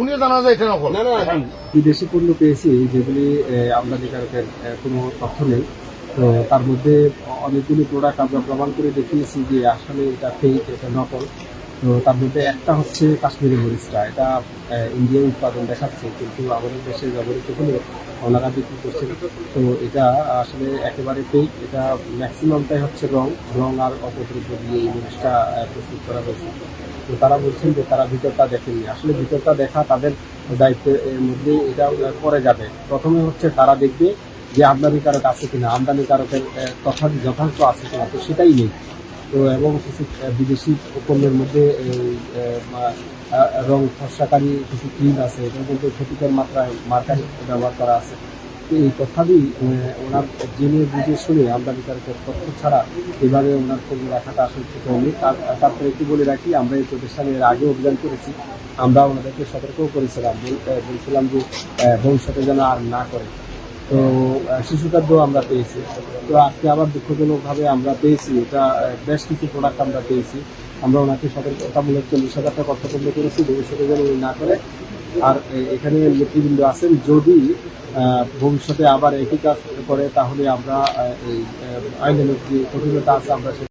উনিও জানা যায় এটা নকল। বিদেশি পণ্য পেয়েছি, যেগুলি আমদানিকারকের কোনো তথ্য নেই। তো তার মধ্যে অনেকগুলি প্রোডাক্ট আমরা প্রমাণ করে দেখিয়েছি যে আসলে এটা ফেক এটা নকল। তো তার মধ্যে একটা হচ্ছে কাশ্মীরি মরিচটা। এটা ইন্ডিয়ায় উৎপাদন দেখাচ্ছে, কিন্তু আমাদের দেশে ব্যবহৃত হলে ওনারা বিক্রি করছে। তো এটা আসলে একেবারে ফেক এটা ম্যাক্সিমামটাই হচ্ছে রং রং আর অপদ্রব্য দিয়ে এই মরিচটা প্রস্তুত করা হয়েছে। তো তারা বলছেন যে তারা ভিতরটা দেখেনি আসলে ভিতরটা দেখা তাদের দায়িত্বের মধ্যে এটা করে যাবে। প্রথমে হচ্ছে তারা দেখবে যে আমদানিকারক আছে কিনা। আমদানিকারকের তথা যথার্থ আছে কিনা, তো সেটাই নেই। তো এবং কিছু বিদেশি পণ্যের মধ্যে রং ফর্সাকারী কিছু ক্রিম আছে, এটার মধ্যে ক্ষতিকর মাত্রায় মার্কারি ব্যবহার করা আছে। এই তথাপি ওনার জেনে বুঝে শুনে আমদানিকারকের তথ্য ছাড়া এভাবে ওনার পণ্য রাখাটা আসলে ঠিক হয়নি। তার, তারপরে একটু বলে রাখি, আমরা এই প্রতিষ্ঠানে এর আগে অভিযান করেছি। আমরা ওনাদেরকে সতর্কও করেছিলাম বলছিলাম যে ভবিষ্যতে যেন আর না করে। তো শিশু খাদ্য আমরা পেয়েছি। তো আজকে আবার দুঃখজনকভাবে আমরা পেয়েছি, এটা বেশ কিছু প্রোডাক্ট আমরা পেয়েছি। আমরা ওনাকে সতর্কতামূলক চল্লিশ হাজার টাকা অর্থপণ্য করেছি, ভবিষ্যতে যেন না করে। আর এখানে নেতৃবৃন্দ আছেন। যদি ভবিষ্যতে আবার একই কাজ করে, তাহলে আমরা এই আইনের যে কঠিনতা আছে, আমরা